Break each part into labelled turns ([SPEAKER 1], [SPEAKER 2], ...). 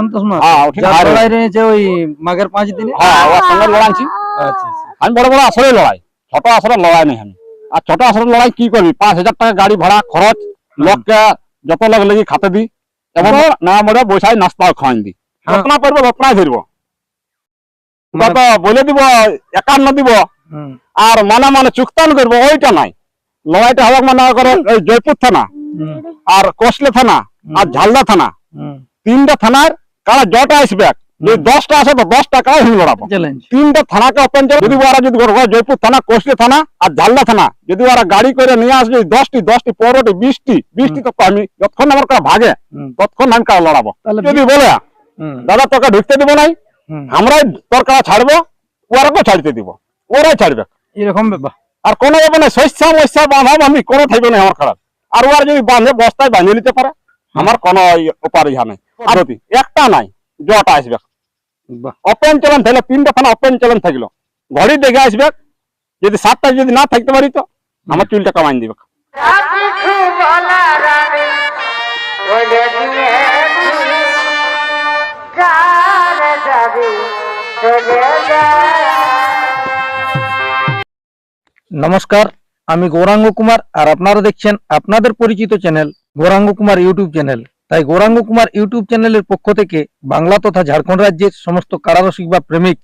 [SPEAKER 1] সন্তোষ মাহাতো
[SPEAKER 2] হ্যাঁ,
[SPEAKER 1] যার লড়াই রয়েছে ওই মাঘের পাঁচ দিনে
[SPEAKER 2] হ্যাঁ ওর সঙ্গে লড়াইছি আমি বড় বড় আসরে লড়াই। ছোট আসরে লড়াই নেই আমি। আর ছোট আসরে লড়াই কি করবি? পাঁচ হাজার টাকা গাড়ি ভাড়া খরচ লোককে যত লোক লেগে খাতে দি এবং না মরে বসাই নাস্তা খাওয়াই দি।
[SPEAKER 1] হ্যাঁ।
[SPEAKER 2] রত্না করব রত্নাই ধরব তো বলে দিব একান্ন দিব। আর মানে মানে চুক্তান করব ওইটা নাই। লড়াইটা হবে মানে করে ওই জয়পুর থানা আর কোসলে থানা আর ঝালদা থানা। তিনটা থানার কারা জটা আসবে দশটা আছে তো হিম লড়াবো তিনটা থানাকে ওপেন যদি ওরা যদি জয়পুর থানা কোসলি থানা আর ঝালদা থানা যদি ওরা গাড়ি করে নিয়ে আসবে দশটি দশটি পনেরোটি বিশটি বিশটি তো আমি যতক্ষণ আমার কারা ভাগে ততক্ষণ আমি কারা লড়াবো। যদি বলে দাদা তোকে ঢুকতে দিব নাই আমরাই তোর কারা ছাড়বো ওরাকেও ছাড়তে দিব ওরাই ছাড়বে।
[SPEAKER 1] এরকম ব্যাপার।
[SPEAKER 2] আর কোনো ব্যাপার নাই শস্য মস্যা বাঁধাম আমি কোনো থাকবে না আমার খারাপ আর ওরা যদি বাঁধে বস্তায় বাঁধিয়ে নিতে পারে আমার কোনো উপার ইহা নাই। আর যদি একটা নাই জটা আসবে। ওপেন চ্যালেঞ্জ থাকলে তিনটা থানা ওপেন চ্যালেঞ্জ থাকল। ঘড়ি দেখে আসবে যদি সাতটা যদি না থাকতে পারি তো আমার চুলটা কামাই দিবে।
[SPEAKER 1] নমস্কার আমি গৌরাঙ্গ কুমার আর আপনারা দেখছেন আপনাদের পরিচিত channel Gouranga Kumar YouTube channel. তাই গৌরাঙ্গ কুমার ইউটিউব চ্যানেলের পক্ষ থেকে বাংলা তথা ঝাড়খণ্ড রাজ্যের সমস্ত কারারসিক বা প্রেমিক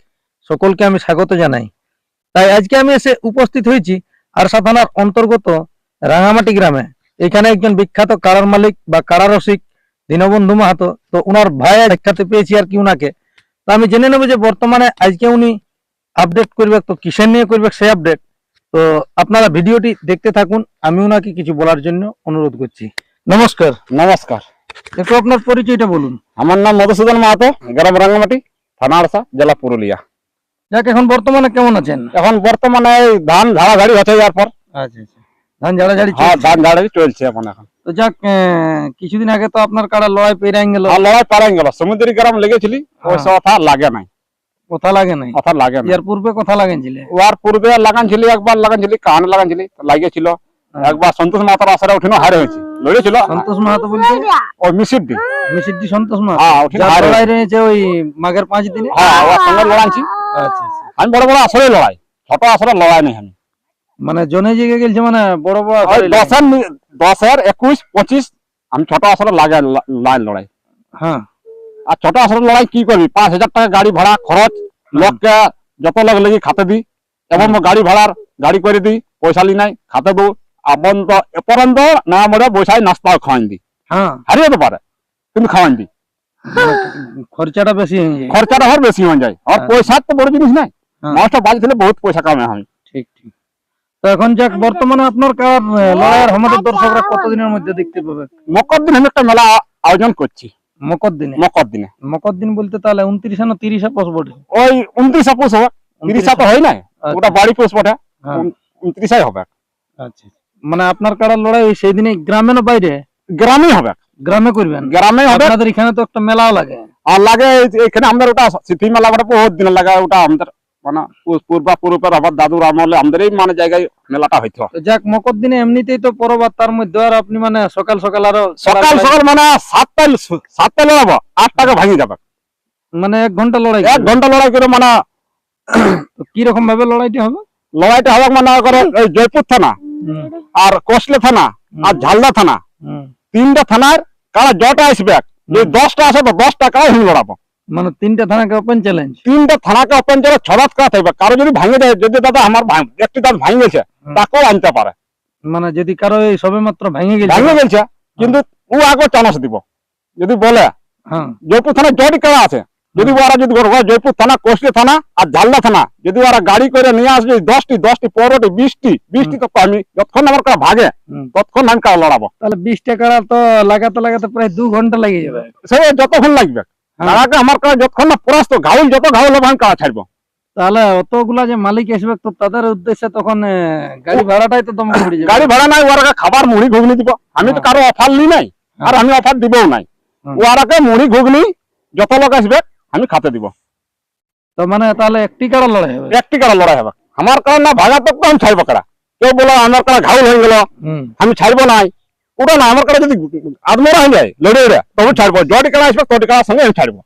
[SPEAKER 1] সকলকে আমি স্বাগত জানাই। তাই আজকে আমি এসে উপস্থিত হয়েছি আরসা থানার অন্তর্গত রাঙামাটি গ্রামে। এখানে একজন বিখ্যাত কারার মালিক বা কারারসিক দীনবন্ধু মাহাতো, তো ওনার ভাই দেখাতে পেয়েছি আর কি উনাকে। তো আমি জেনে নেব যে বর্তমানে আজকে উনি আপডেট করবে, তো কিসের নিয়ে করবে সেই আপডেট তো আপনারা ভিডিওটি দেখতে থাকুন, আমি ওনাকে কিছু বলার জন্য অনুরোধ করছি। নমস্কার।
[SPEAKER 2] নমস্কার।
[SPEAKER 1] একটু আপনার পরিচয়টা বলুন।
[SPEAKER 2] আমার নাম মধুসূদন মাহাতো গ্রাম রাঙ্গামাটি থানা আরসা জেলা পুরুলিয়া।
[SPEAKER 1] যাক এখন বর্তমানে কেমন আছেন?
[SPEAKER 2] এখন বর্তমানে ধান ঝাড়াঝাড়ি হচ্ছে যার পর।
[SPEAKER 1] আচ্ছা আচ্ছা। ধান ঝাড়াঝাড়ি
[SPEAKER 2] হ্যাঁ ধান ঝাড়াঝাড়ি চলছে এখন এখন।
[SPEAKER 1] তো যাক কিছুদিন আগে তো আপনার কাড়া লড়াই পেরাই গেল।
[SPEAKER 2] লড়াই পারাই গেল। সমুদ্রী গ্রাম লেগেছিলি ওই
[SPEAKER 1] হ্যাঁ।
[SPEAKER 2] কথা লাগে নাই।
[SPEAKER 1] কথা লাগে নাই?
[SPEAKER 2] কথা লাগে না
[SPEAKER 1] ইয়ার পূর্বে কথা লাগেনছিলে
[SPEAKER 2] ওয়ার পূর্বে লাগানছিলি একবার লাগানছিলি কান লাগানছিলি লাগিয়েছিল। একবার সন্তোষ মাতার আসারে উঠিনো হারে হয়েছে। লড়েছিল?
[SPEAKER 1] সন্তোষ মাহাতো বলতে
[SPEAKER 2] ওই মিশির দি
[SPEAKER 1] মিসিডি সন্তোষ মাহাতো।
[SPEAKER 2] হ্যাঁ
[SPEAKER 1] যার
[SPEAKER 2] হারে
[SPEAKER 1] লড়াই রয়েছে ওই মাঘের পাঁচ দিনে।
[SPEAKER 2] হ্যাঁ ওর সঙ্গে লড়াইছি
[SPEAKER 1] আচ্ছা আচ্ছা।
[SPEAKER 2] আমি বড় বড় আসরে লড়াই। ছোট আসরে লড়াই নাই আমি।
[SPEAKER 1] মানে জনে জেগে গেছে মানে বড় বড়।
[SPEAKER 2] দশের দশের একুশ পঁচিশ আমি ছোট আসরে লাগে লাইন লড়াই।
[SPEAKER 1] হ্যাঁ।
[SPEAKER 2] আর ছোট আসরে লড়াই কি করবি? পাঁচ হাজার টাকা গাড়ি ভাড়া খরচ লোককে যত লোক লেগে খাতে দিই এবং গাড়ি ভাড়ার গাড়ি করে দিই পয়সা লি নাই খাতে দৌ আপন তো এপরন্ত না মরে বসাই নাস্তা খাওয়াই দি
[SPEAKER 1] হ্যাঁ।
[SPEAKER 2] হারিয়ে তো পারে কিন্তু খাওয়াই
[SPEAKER 1] মানে খরচাটা বেশি হয়ে যায়।
[SPEAKER 2] খরচাটা বেশি হয়ে যায়। আর
[SPEAKER 1] হ্যাঁ।
[SPEAKER 2] পয়সা তো বড় জিনিস নাই।
[SPEAKER 1] হ্যাঁ।
[SPEAKER 2] মাছটা বাজি বহুত পয়সা কামে আমি
[SPEAKER 1] ঠিক ঠিক। তো এখন যাক বর্তমানে আপনার কার লড়াইয়ের আমাদের দর্শকরা কতদিনের মধ্যে দেখতে পাবে?
[SPEAKER 2] মকর দিন আমি একটা মেলা আয়োজন করছি।
[SPEAKER 1] মকর দিনে?
[SPEAKER 2] মকর দিনে।
[SPEAKER 1] মকর দিন বলতে তাহলে উনত্রিশে না তিরিশে পশ বটে?
[SPEAKER 2] ওই উনত্রিশে পুষ হবে। তিরিশা তো হয় নাই।
[SPEAKER 1] আচ্ছা।
[SPEAKER 2] ওটা বাড়ি পোষ বটে।
[SPEAKER 1] হ্যাঁ,
[SPEAKER 2] উনত্রিশাই হবে।
[SPEAKER 1] আচ্ছা। মানে আপনার কারার লড়াই ওই সেই দিনে গ্রামে না বাইরে।
[SPEAKER 2] গ্রামেই হবে।
[SPEAKER 1] গ্রামে করবেন?
[SPEAKER 2] গ্রামে হবে।
[SPEAKER 1] আপনাদের এখানে তো একটা মেলাও লাগে।
[SPEAKER 2] আর লাগে এখানে আমাদের ওটা স্মৃতি মেলা বটে বহুত দিন লাগে ওটা আমাদের মানে পূর্বা পূর্বের আবার দাদুর আমলে আমাদের এই মানে জায়গায় মেলাটা হইতো
[SPEAKER 1] যাক মকর দিনে এমনিতেই তো পরব তার মধ্যে আর আপনি মানে সকাল সকাল আরও
[SPEAKER 2] সকাল সকাল মানে সাতটায় সাতটায় লড়াবো আটটাকে ভাঙি যাবে।
[SPEAKER 1] মানে এক ঘণ্টা লড়াই
[SPEAKER 2] এক ঘণ্টা লড়াই করে মানে
[SPEAKER 1] তো কি রকম ভাবে লড়াইটি হবে?
[SPEAKER 2] লড়াইটা হবে মানে করে জয়পুর থানা। আর কোসলে থানা আর ঝালদা থানা। তিনটা থানার কারা জটা আসবে দশটা আছে তো দশটা কারা হিম লড়াবো
[SPEAKER 1] মানে তিনটা থানাকে ওপেন চ্যালেঞ্জ
[SPEAKER 2] তিনটা থানাকে ওপেন করে ছড়াত করা থাকবে? কারও যদি ভাঙে দেয় যদি দাদা আমার একটি দাঁত ভাঙে গেছে। তাকেও আনতে পারে।
[SPEAKER 1] মানে যদি কারও এই সবে মাত্র ভেঙে গেছে?
[SPEAKER 2] ভাঙে গেছে কিন্তু ও আগে চান্স দিব। যদি বলে
[SPEAKER 1] হ্যাঁ।
[SPEAKER 2] জয়পুর থানায় জটি কারা আছে? যদি ওরা যদি জয়পুর থানা কোসলি থানা আর ঝালদা থানা যদি ওরা গাড়ি করে নিয়ে আসবে দশটি দশটি পনেরোটি বিশটি বিশটি তো আমি যতক্ষণ আমার কারা ভাগে ততক্ষণ আমি কারা লড়াবো।
[SPEAKER 1] তাহলে বিশ টাকা তো লাগাতে লাগাতে প্রায় দু ঘণ্টা লেগে যাবে।
[SPEAKER 2] সে যতক্ষণ লাগবে।
[SPEAKER 1] হ্যাঁ।
[SPEAKER 2] তারাকে আমার কারা যতক্ষণ না পরাস্ত ঘাউল যত ঘাউল হবে আমি কারা ছাড়বো।
[SPEAKER 1] তাহলে অতগুলা যে মালিক আসবে তো তাদের উদ্দেশ্যে তখন গাড়ি ভাড়াটাই তো তোমাকে পড়ে যাবে।
[SPEAKER 2] গাড়ি ভাড়া নাই ওরা খাবার মুড়ি ঘুগনি দিব। আমি তো
[SPEAKER 1] হ্যাঁ।
[SPEAKER 2] কারও অফার নি নাই আর আমি অফার দিবও নাই। ওরাকে মুড়ি ঘুগনি যত লোক আসবে আমি খাতে দিব।
[SPEAKER 1] তো মানে তাহলে একটি কারও লড়াই হবে?
[SPEAKER 2] একটি কারা লড়াই হবে। আমার কারণ না ভাগা তো আমি ছাড়বো কারা কেউ বলো আমার কারা ঘাউল হয়ে গেল। আমি ছাড়বো নাই ওটা না আমার কাছে যদি আদমরা হয়ে যায় লড়ে লড়ে তবে ছাড়বো। জটি কাড়া আসবে তটি কাড়ার সঙ্গে আমি ছাড়বো।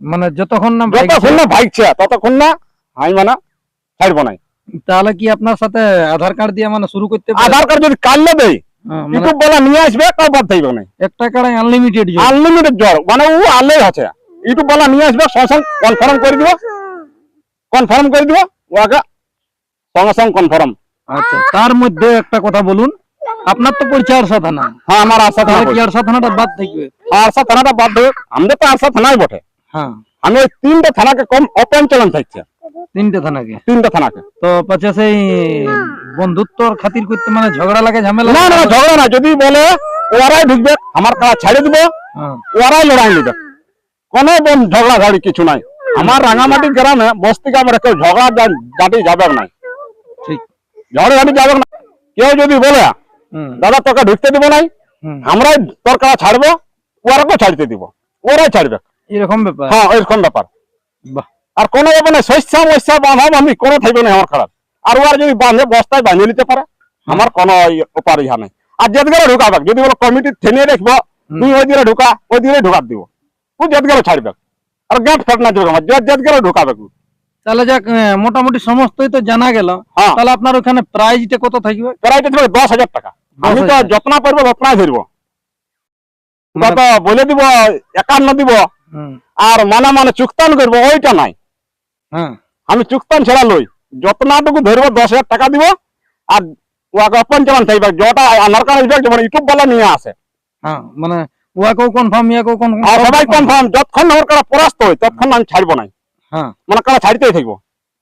[SPEAKER 1] মানে যতক্ষণ না
[SPEAKER 2] যতক্ষণ না বাইক ছে ততক্ষণ না আমি মানে ছাড়বো না।
[SPEAKER 1] তাহলে কি আপনার সাথে আধার কার্ড দিয়ে মানে শুরু করতে
[SPEAKER 2] আধার কার্ড যদি কাটলে দেয়
[SPEAKER 1] হ্যাঁ, মানে
[SPEAKER 2] ইউটিউব বলা নিয়ে আসবে তাও বাদ থাকবে না।
[SPEAKER 1] একটা কাড়াই আনলিমিটেড
[SPEAKER 2] আনলিমিটেড জ্বর মানে ও আনলেই আছে। ইউটিউব বলা নিয়ে আসবে সঙ্গে সঙ্গে কনফার্ম করে দিব। কনফার্ম করে দিব ওকে সঙ্গে সঙ্গে কনফার্ম
[SPEAKER 1] আচ্ছা তার মধ্যে একটা কথা বলুন। আপনার তো পড়ছে আরসা থানা
[SPEAKER 2] হ্যাঁ আমার আশা থানা
[SPEAKER 1] কি আরসা থানাটা বাদ থাকবে?
[SPEAKER 2] আরসা থানাটা বাদ দেবে। আমাদের তো আরসা থানাই বটে।
[SPEAKER 1] হ্যাঁ।
[SPEAKER 2] আমি ওই তিনটে থানাকে কম চ্যালেঞ্জ থাকছে।
[SPEAKER 1] তিনটে থানাকে?
[SPEAKER 2] তিনটে থানাকে।
[SPEAKER 1] তো পাচ্ছে সেই বন্ধুত্বর খাতির করতে মানে ঝগড়া লাগে ঝামেলা
[SPEAKER 2] না না ঝগড়া না যদি বলে ওরাই ঢুকবে আমার কারা ছাড়ে দিব
[SPEAKER 1] হ্যাঁ,
[SPEAKER 2] ওরাই লড়াই নিবে। কোনো বন- ঝগড়া ঝাড়ি কিছু নাই। আমার রাঙামাটি গ্রামে বস্তি গ্রামে কেউ ঝগড়া জা- ঝাঁটি যাবে না
[SPEAKER 1] ঠিক।
[SPEAKER 2] ঝগড়া ঝাঁটি যাবে না। কেউ যদি বলে দাদা তোকে ঢুকতে দিব নাই আমরাই তোর কারা ছাড়বো ওরাকেও ছাড়তে দিব। ওরাই ছাড়বে।
[SPEAKER 1] এরকম ব্যাপার?
[SPEAKER 2] হ্যাঁ এরকম ব্যাপার। আর কোনো ব্যাপার না শস্যা মস্যা বাঁধা বাঁধি কোনো থাকবে না আমার খারাপ। আর ওরা যদি বাঁধে বস্তায় বাঁধিয়ে নিতে পারে আমার কোনো উপার ইহা নাই। আর যেদিকে ঢুকাবে যদি বলো কমিটি থেনে রাখব তুই ওই দিকে ঢুকা ওই দিকে ঢুকাত দিব। তুই যেদিকে ছাড়বে আর গেট ফেট না ঢুকাবে
[SPEAKER 1] তাহলে যাক মোটামুটি সমস্তই তো জানা গেল
[SPEAKER 2] হ্যাঁ
[SPEAKER 1] তাহলে আপনার ওখানে প্রাইজটা কত থাকবে
[SPEAKER 2] এটা দেবে দশ হাজার টাকা আমি তো যত্ন করব যত্নাই ধরবো
[SPEAKER 1] মানে-
[SPEAKER 2] কত বলে দিব একান্ন দিব আর মানে মানে চুক্তান করব ওইটা নাই
[SPEAKER 1] হ্যাঁ
[SPEAKER 2] আমি চুক্তান ছেড়া লই যতনাটুকু ধরবো দশ হাজার টাকা দিব আর ওকে অপন যেমন চাইবে যটা কার্ড আসবে যেমন ইউটিউব বলা নিয়ে আসে
[SPEAKER 1] হ্যাঁ মানে ওয়াকেও কনফার্ম ইয়াকেও
[SPEAKER 2] আর
[SPEAKER 1] কনফার্ম
[SPEAKER 2] সবাই কনফার্ম যতক্ষণ আমার কারা পরাস্ত হয় ততক্ষণ আমি ছাড়বো না
[SPEAKER 1] হ্যাঁ।
[SPEAKER 2] মানে কারা ছাড়তেই থাকব।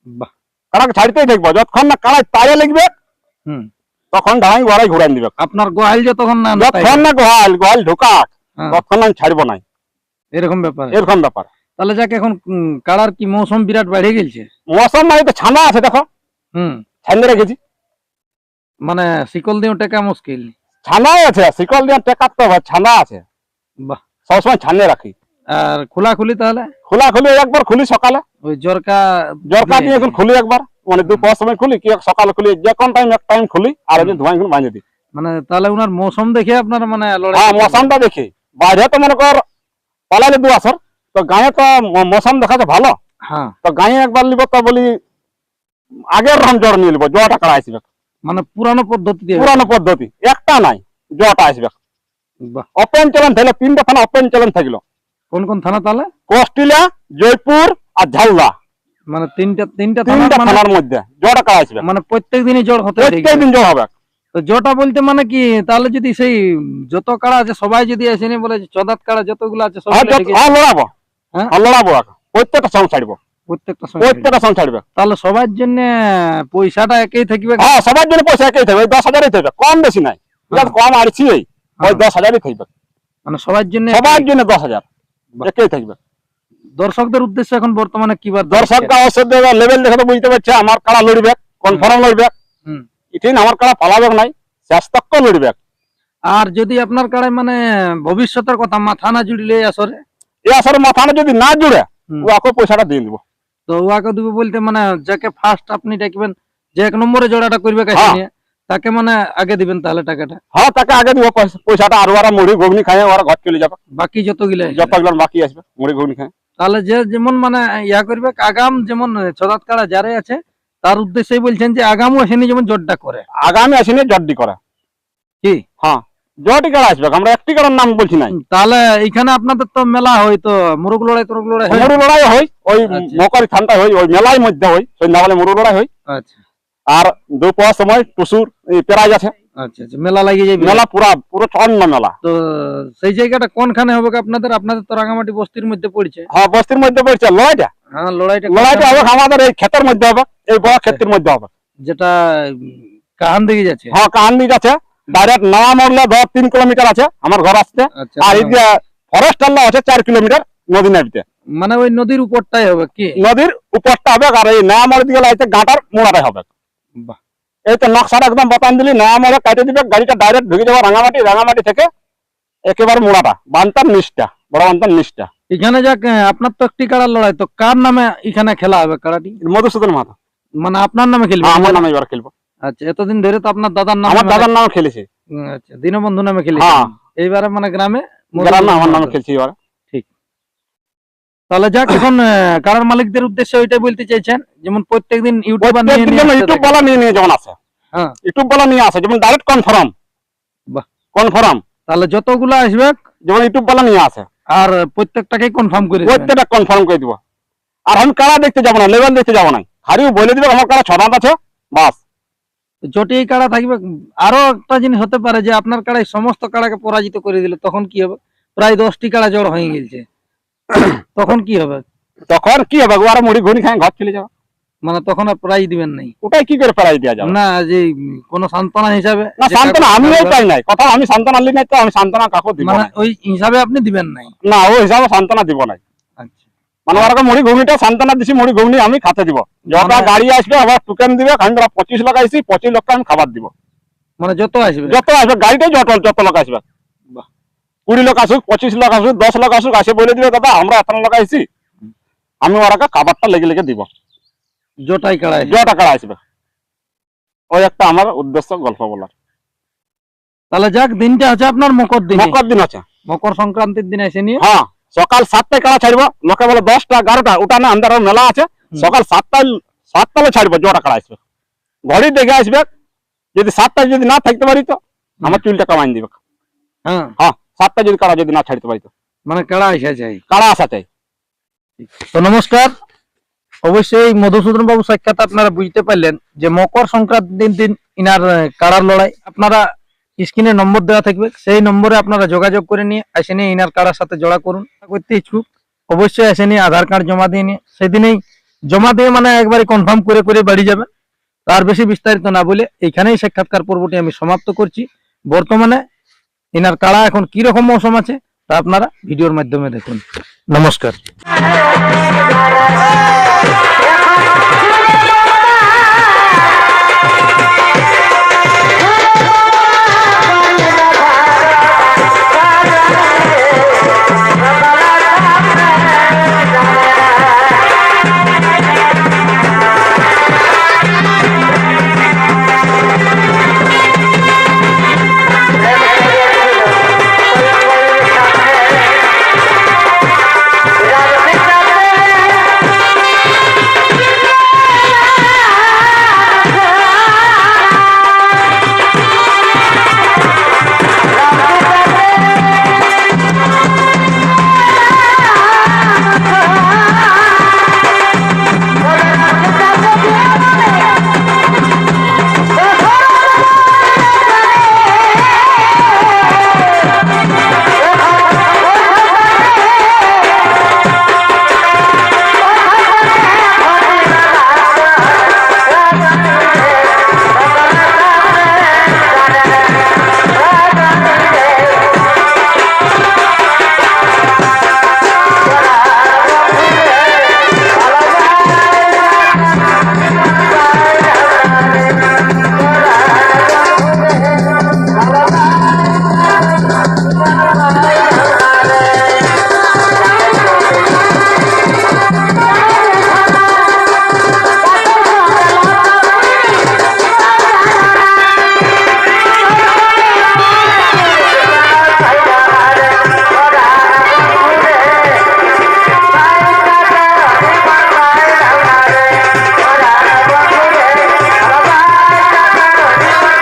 [SPEAKER 1] বাহ।
[SPEAKER 2] কারাকে ছাড়তেই থাকব যতক্ষণ না কারা তারে লিখবে
[SPEAKER 1] হুম।
[SPEAKER 2] তখন ঢাই গড়াই ঘুরাই দিবে
[SPEAKER 1] আপনার গোয়াল যতক্ষণ না না
[SPEAKER 2] যতক্ষণ না গোয়াল গোয়াল ঢুকাক
[SPEAKER 1] হ্যাঁ,
[SPEAKER 2] ততক্ষণ আমি ছাড়বো না
[SPEAKER 1] এরকম ব্যাপার।
[SPEAKER 2] এরকম ব্যাপার।
[SPEAKER 1] তাহলে যাক এখন কাড়ার কি মৌসুম বিরাট বেড়ে গেছে
[SPEAKER 2] মৌসুম মানে তো ছানা আছে দেখো।
[SPEAKER 1] হুম।
[SPEAKER 2] ছান্দে রেখেছি।
[SPEAKER 1] মানে শিকল দিয়ে টেকা মুশকিল।
[SPEAKER 2] ছানাই আছে শিকল দিয়ে টেকাতে হবে ছানা আছে। সবসময় ছানে রাখি।
[SPEAKER 1] আর খোলাখুলি তাহলে?
[SPEAKER 2] খোলা খুলি একবার খুলি সকালে।
[SPEAKER 1] ওই জরকা
[SPEAKER 2] জরকা দিয়ে এখন খুলি একবার। মানে দুপুর সময় খুলি কি সকালে খুলি যে কোন টাইম এক টাইম খুলি আর এমনি ধোঁয়া এখন বাঁধে দিই।
[SPEAKER 1] মানে তাহলে উনার মৌসুম দেখে আপনার মানে
[SPEAKER 2] হ্যাঁ মৌসুমটা দেখি। বাইরে তো মনে কর পালালে দু আসর তো গাঁয়ে তো মৌসুম দেখাচ্ছে ভালো।
[SPEAKER 1] হ্যাঁ।
[SPEAKER 2] তো গাঁয়ে একবার নিব তো বলি আগের রাম জ্বর নিয়ে নিব জটা কারা আসবে
[SPEAKER 1] মানে পুরানো পদ্ধতি
[SPEAKER 2] পুরানো পদ্ধতি একটা নাই জটা আসবে ওপেন চ্যালেঞ্জ থাকলে তিনটা থানা ওপেন চ্যালেঞ্জ থাকল।
[SPEAKER 1] কোন কোন থানা তাহলে?
[SPEAKER 2] কস্টিলা জয়পুর আর ঝালদা।
[SPEAKER 1] মানে তিনটা তিনটা
[SPEAKER 2] তিনটা
[SPEAKER 1] মানে
[SPEAKER 2] থানার মধ্যে। জটা কারা আসবে?
[SPEAKER 1] মানে প্রত্যেক দিনই জড় হতে
[SPEAKER 2] প্রত্যেক দিন জড় হবে।
[SPEAKER 1] তো জটা বলতে মানে কি তাহলে যদি সেই যত কাড়া আছে সবাই যদি আসেনি বলে চদাত কাড়া যতগুলো আছে সব
[SPEAKER 2] হ্যাঁ হ্যাঁ লড়াবো।
[SPEAKER 1] হ্যাঁ?
[SPEAKER 2] হ্যাঁ লড়াবো প্রত্যেকটা সঙ্গ ছাড়বো।
[SPEAKER 1] প্রত্যেকটা সময়
[SPEAKER 2] প্রত্যেকটা সঙ্গ ছাড়বে।
[SPEAKER 1] তাহলে সবার জন্য পয়সাটা একই থাকবে।
[SPEAKER 2] হ্যাঁ সবার জন্য পয়সা একই থাকবে। দশ হাজারই থাকবে। কম বেশি নাই। কম আড়ছি ওই
[SPEAKER 1] হ্যাঁ।
[SPEAKER 2] দশ হাজারই থাকবে।
[SPEAKER 1] মানে সবার জন্য
[SPEAKER 2] সবার জন্য দশ হাজার। থাকবে।
[SPEAKER 1] দর্শকদের উদ্দেশ্যে এখন বর্তমানে কি বার
[SPEAKER 2] ঔষধ দেবে। লেভেল দেখে তো বুঝতে পারছে আমার কাড়া লড়বে কনফার্ম লড়বে। ইঠিন আমার কাড়া পালাবে নাই শেষ তক্ক লড়বে।
[SPEAKER 1] আর যদি আপনার কাড়ায় মানে ভবিষ্যতের কথা মাথা না জুড়লে আসরে?
[SPEAKER 2] এই আসলে মাথাটা যদি না জুড়ে। ওকে পয়সাটা দিয়ে দিব।
[SPEAKER 1] তো ওয়াকে দেবে বলতে মানে যাকে ফার্স্ট আপনি ডাকবেন যে এক নম্বরে জোড়াটা করবে কাছে
[SPEAKER 2] হ্যাঁ।
[SPEAKER 1] নিয়ে। তাকে মানে আগে দিবেন তাহলে টাকাটা?
[SPEAKER 2] হ্যাঁ তাকে আগে দিব পয়সাটা আর ওরা মুড়ি ঘুগনি খায় ওরা ঘর চলে যাবে।
[SPEAKER 1] বাকি যতগুলো।
[SPEAKER 2] যতগুলো বাকি আসবে মুড়ি ঘুগনি খায়
[SPEAKER 1] তাহলে যে যেমন মানে ইয়া করবে আগাম যেমন ছদাত কাড়া যারাই আছে তার উদ্দেশ্যেই বলছেন যে আগামও আসেনি যেমন জোরটা করে।
[SPEAKER 2] আগামী আসেনি জড্ডি করা।
[SPEAKER 1] কি?
[SPEAKER 2] হ্যাঁ জটি কাড়া আসবে? আমরা একটি কাড়ার নাম বলছি নাই।
[SPEAKER 1] তাহলে এখানে আপনাদের তো মেলা হয় তো মুরগ লড়াই তুরগ লড়াই হয়?
[SPEAKER 2] মুড়ি লড়াই হয় ওই
[SPEAKER 1] আচ্ছা।
[SPEAKER 2] মকরি ঠান্ডা হয় ওই মেলার মধ্যে হয় সন্ধ্যাবেলা মুড়ি লড়াই হয়।
[SPEAKER 1] আচ্ছা।
[SPEAKER 2] আর দুপুর সময় টুসুর প্রাইজ আছে।
[SPEAKER 1] আচ্ছা আচ্ছা মেলা লাগিয়ে যাবে
[SPEAKER 2] মেলা পুরা মেলা।
[SPEAKER 1] তো সেই জায়গাটা কোনখানে হবে আপনাদের? আপনাদের তো রাঙামাটি বস্তির মধ্যে পড়ছে।
[SPEAKER 2] হ্যাঁ বস্তির মধ্যে পড়ছে লড়াইটা।
[SPEAKER 1] হ্যাঁ লড়াইটা
[SPEAKER 2] লড়াইটা হবে? আমাদের এই ক্ষেতের মধ্যে হবে এই বড় মধ্যে হবে।
[SPEAKER 1] যেটা কাহান দিকে যাচ্ছে?
[SPEAKER 2] হ্যাঁ ডাইরেক্ট নাওয়া মরলে ধর তিন কিলোমিটার আছে আমার ঘর আসতে
[SPEAKER 1] আচ্ছা
[SPEAKER 2] আর এই যে ফরেস্ট আছে চার কিলোমিটার নদী নাবিতে
[SPEAKER 1] মানে ওই নদীর উপরটাই হবে কি?
[SPEAKER 2] নদীর উপরটা হবে আর এই নয়া মরে দিকে গাঁটার মোড়াটাই হবে।
[SPEAKER 1] বাহ।
[SPEAKER 2] এই তো নকশাটা একদম বাতান দিলি নয়া মরে কাটে দিবে গাড়িটা ডাইরেক্ট ঢুকে যাবে রাঙামাটি রাঙামাটি থেকে একেবারে মোড়াটা বান্তার নিচটা বড় বান্তার নিচটা।
[SPEAKER 1] এখানে যাক আপনার তো একটি কাড়ার লড়াই তো কার নামে এখানে খেলা হবে কাড়াটি?
[SPEAKER 2] মধুসূদন মাথা
[SPEAKER 1] মানে আপনার নামে খেলবে?
[SPEAKER 2] আমার নামে এবার খেলব।
[SPEAKER 1] আচ্ছা এতদিন ধরে তো আপনার দাদার নাম
[SPEAKER 2] আমার দাদার নামে খেলেছে।
[SPEAKER 1] আচ্ছা দীনবন্ধু নামে খেলি
[SPEAKER 2] হ্যাঁ।
[SPEAKER 1] এইবারে মানে গ্রামে
[SPEAKER 2] গ্রামে আমার নামে খেলছি এবার।
[SPEAKER 1] তাহলে যাক এখন কারার মালিকদের উদ্দেশ্যে ওইটাই বলতে চাইছেন যেমন প্রত্যেকদিন
[SPEAKER 2] ইউটিউব
[SPEAKER 1] থাকে।
[SPEAKER 2] বলা নিয়ে নিয়ে যেমন আসে
[SPEAKER 1] হ্যাঁ।
[SPEAKER 2] ইউটিউব বলা নিয়ে আসে যেমন ডাইরেক্ট কনফার্ম
[SPEAKER 1] বাহ।
[SPEAKER 2] কনফার্ম
[SPEAKER 1] তাহলে যতগুলো আসবে
[SPEAKER 2] যেমন ইউটিউব বলা নিয়ে আসে
[SPEAKER 1] আর প্রত্যেকটাকে কনফার্ম করে
[SPEAKER 2] প্রত্যেকটা কনফার্ম করে দিব। আর আমি কারা দেখতে যাব না লেভেল দেখতে যাব না। খালি বলে দিবে আমার কারা ছদাঁত আছে বাস।
[SPEAKER 1] জটি কাড়া থাকবে আরও একটা জিনিস হতে পারে যে আপনার কাড়াই সমস্ত কাড়াকে পরাজিত করে দিলে তখন কি হবে? প্রায় দশটি কাড়া জড় হয়ে গেছে। তখন কি হবে?
[SPEAKER 2] তখন কি হবে? আরও মুড়ি ঘুরি খাই ঘর চলে যাবে।
[SPEAKER 1] মানে তখন আর প্রাইজ দিবেন নাই।
[SPEAKER 2] ওটাই কি করে প্রাইজ দেওয়া যাবে?
[SPEAKER 1] না যে কোনো সান্ত্বনা হিসাবে
[SPEAKER 2] না
[SPEAKER 1] কাকু-
[SPEAKER 2] আমিও পাই নাই। কথা আমি সান্ত্বনা আনলি নাই তো আমি সান্ত্বনা কাকু দিব
[SPEAKER 1] মানে। ওই হিসাবে আপনি দিবেন নাই?
[SPEAKER 2] না ও হিসাবে সান্ত্বনা দিব নাই।
[SPEAKER 1] আচ্ছা।
[SPEAKER 2] মানে ওরকম মুড়ি ঘুগনিটা সান্ত্বনা দিছি মুড়ি ঘুগনি আমি খাতে দিব। যটা
[SPEAKER 1] মানে-
[SPEAKER 2] গাড়ি আসবে আবার টোকেন দিবে আমি পঁচিশ লোক আইসি পঁচিশ লোককে আমি খাবার দিব।
[SPEAKER 1] মানে যত আসবে?
[SPEAKER 2] যত আসবে গাড়িটাই যত যত লোক আসবে। কুড়ি লোক আসুক পঁচিশ লোক আসুক দশ লোক আসুক আসে বলে দিবে দাদা আমরা এত লোক আইসি আমি ওরাকে খাবারটা লেগে লেগে দিব।
[SPEAKER 1] জটাই কাড়া আসবে।
[SPEAKER 2] যে টাকা আসবে। ওই একটা আমার উদ্দেশ্য গল্প বলার।
[SPEAKER 1] তাহলে যাক দিনটা আছে আপনার মকর দিন।
[SPEAKER 2] মকর দিন আছে।
[SPEAKER 1] মকর সংক্রান্তির দিন এসে নিয়ে।
[SPEAKER 2] হ্যাঁ সকাল সাতটায় কারা ছাড়বো? লোকে বলে দশটা এগারোটা ওটা না আন্দার মেলা আছে। সকাল সাতটায় সাতটালে ছাড়বো জোটা কারা আসবে? ঘড়ি দেখে আসবে। যদি সাতটায় যদি না থাকতে পারি তো আমার চুলটা কামাই দিবে।
[SPEAKER 1] হ্যাঁ।
[SPEAKER 2] হ্যাঁ। সাতটা যদি কাড়া যদি না ছাড়তে পারি তো
[SPEAKER 1] মানে কাড়া আসা চাই।
[SPEAKER 2] কাড়া আসা চাই।
[SPEAKER 1] তো নমস্কার। অবশ্যই মধুসূদন বাবু সাক্ষাৎ আপনারা বুঝতে পারলেন যে মকর সংক্রান্তির দিন ইনার আহ, কাড়ার লড়াই। আপনারা স্ক্রিনে নম্বর দেওয়া থাকবে। সেই নম্বরে আপনারা যোগাযোগ করে নিয়ে এসে নিয়ে ইনার কাড়ার সাথে জোড়া করুন। করতে ইচ্ছুক। অবশ্যই এসে নিয়ে আধার কার্ড জমা দিয়ে নিয়ে। সেদিনেই জমা দিয়ে মানে একবারে কনফার্ম করে করে বাড়ি যাবেন তার বেশি বিস্তারিত না বলে এইখানেই সাক্ষাৎকার পর্বটি আমি সমাপ্ত করছি। বর্তমানে ইনার কাড়া এখন কি রকম মৌসুম আছে তা আপনারা ভিডিওর মাধ্যমে দেখুন। নমস্কার।